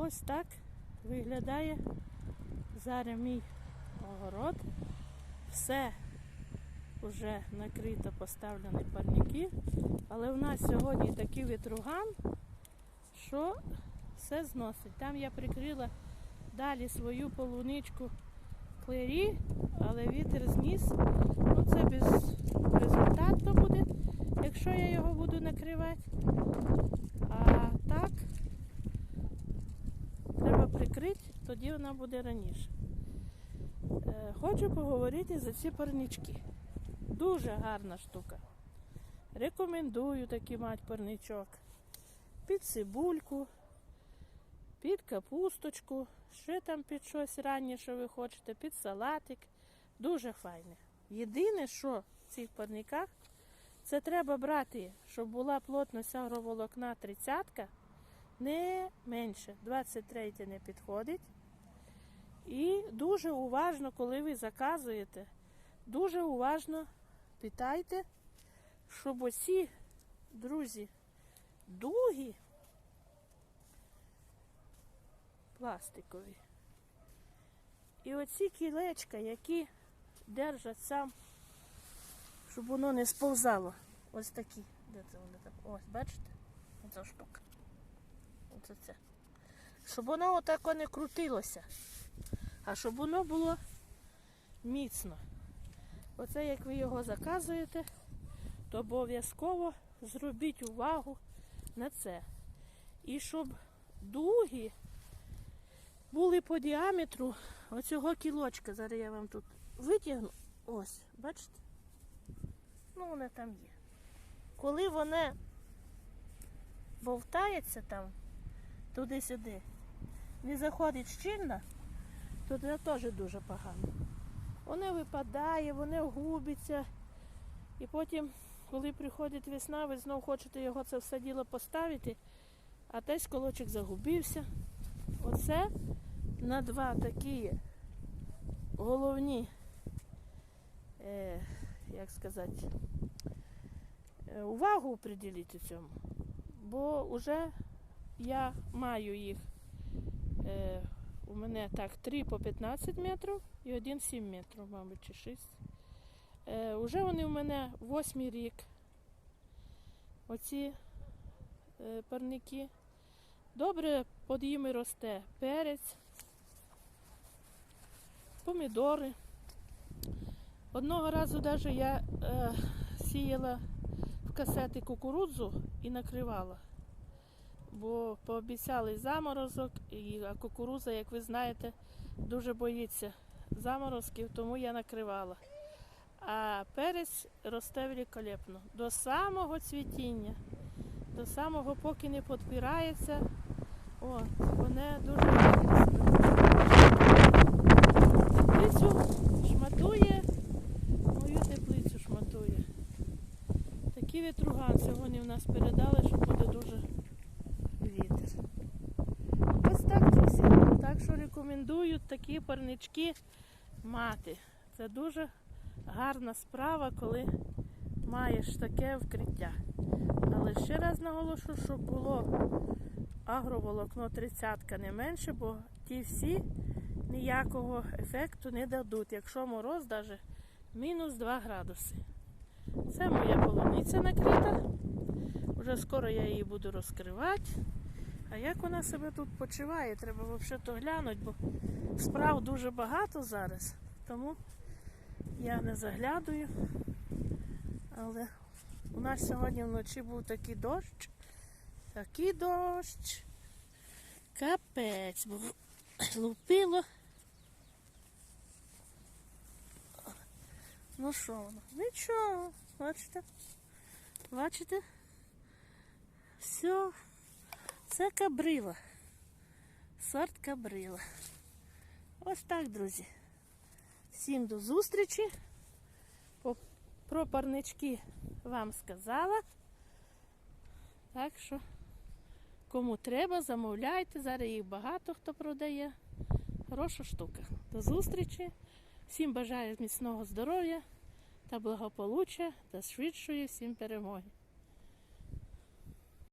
Ось так виглядає зараз мій огород. Все вже накрито, поставлені парники. Але в нас сьогодні такий вітруган, що все зносить. Там я прикрила далі свою полуничку клері, але вітер зніс. Ну це безрезультатно буде, якщо я його буду накривати так треба прикрити, тоді вона буде раніше. Е, Хочу поговорити за ці парнички. Дуже гарна штука. Рекомендую такий мати парничок. Під цибульку, під капусточку, ще там під щось раннє, що ви хочете, під салатик. Дуже файне. Єдине, що в цих парниках, це треба брати, щоб була плотність агроволокна 30 не менше. 23 не підходить. І дуже уважно, коли ви заказуєте, дуже уважно питайте, щоб оці, друзі, дуги пластикові. І оці кілечка, які держать сам, щоб воно не сповзало. Ось такі. Де це вони там? Ось, бачите? Оця штука. Оце це. Щоб воно отако не крутилося. А щоб воно було міцно. Оце як ви його заказуєте, то обов'язково зробіть увагу на це. І щоб дуги були по діаметру оцього кілочка. Зараз я вам тут витягну. Ось, бачите? Ну, вони там є. Коли воно вовтається там, туди-сюди, не заходить щільно, то це теж дуже погано. Воно випадає, воно губиться. І потім, коли приходить весна, ви знову хочете його це все діло поставити, а десь колочок загубився. Оце на два такі головні, е, як сказати, е, увагу приділити цьому. Бо вже я маю їх. Е, у мене так 3 по 15 метрів і один 7 метрів, мабуть, чи 6. Е, уже вони у мене восьмий рік. Оці е, парники. Добре під ними росте перець, помідори. Одного разу навіть я е, сіяла в касети кукурудзу і накривала бо пообіцяли заморозок, і кукуруза, як ви знаєте, дуже боїться заморозків, тому я накривала. А перець росте великолепно. До самого цвітіння, до самого поки не підпирається. От, вони дуже Теплицю шматує, мою теплицю шматує. Такий вітруган сьогодні в нас передали, що буде дуже вітер. Ось так, друзі. Так що рекомендую такі парнички мати. Це дуже гарна справа, коли маєш таке вкриття. Але ще раз наголошу, щоб було агроволокно 30 не менше, бо ті всі ніякого ефекту не дадуть, якщо мороз навіть мінус 2 градуси. Це моя полуниця накрита. Вже скоро я її буду розкривати. А як вона себе тут почуває, треба взагалі то глянути, бо справ дуже багато зараз, тому я не заглядую. Але у нас сьогодні вночі був такий дощ, такий дощ. Капець, бо лупило. Ну що воно? Нічого, бачите? Бачите? Все. Це кабрила. Сорт кабрила. Ось так, друзі. Всім до зустрічі. Про парнички вам сказала. Так що, кому треба, замовляйте. Зараз їх багато хто продає. Хороша штука. До зустрічі. Всім бажаю міцного здоров'я та благополуччя та швидшої всім перемоги.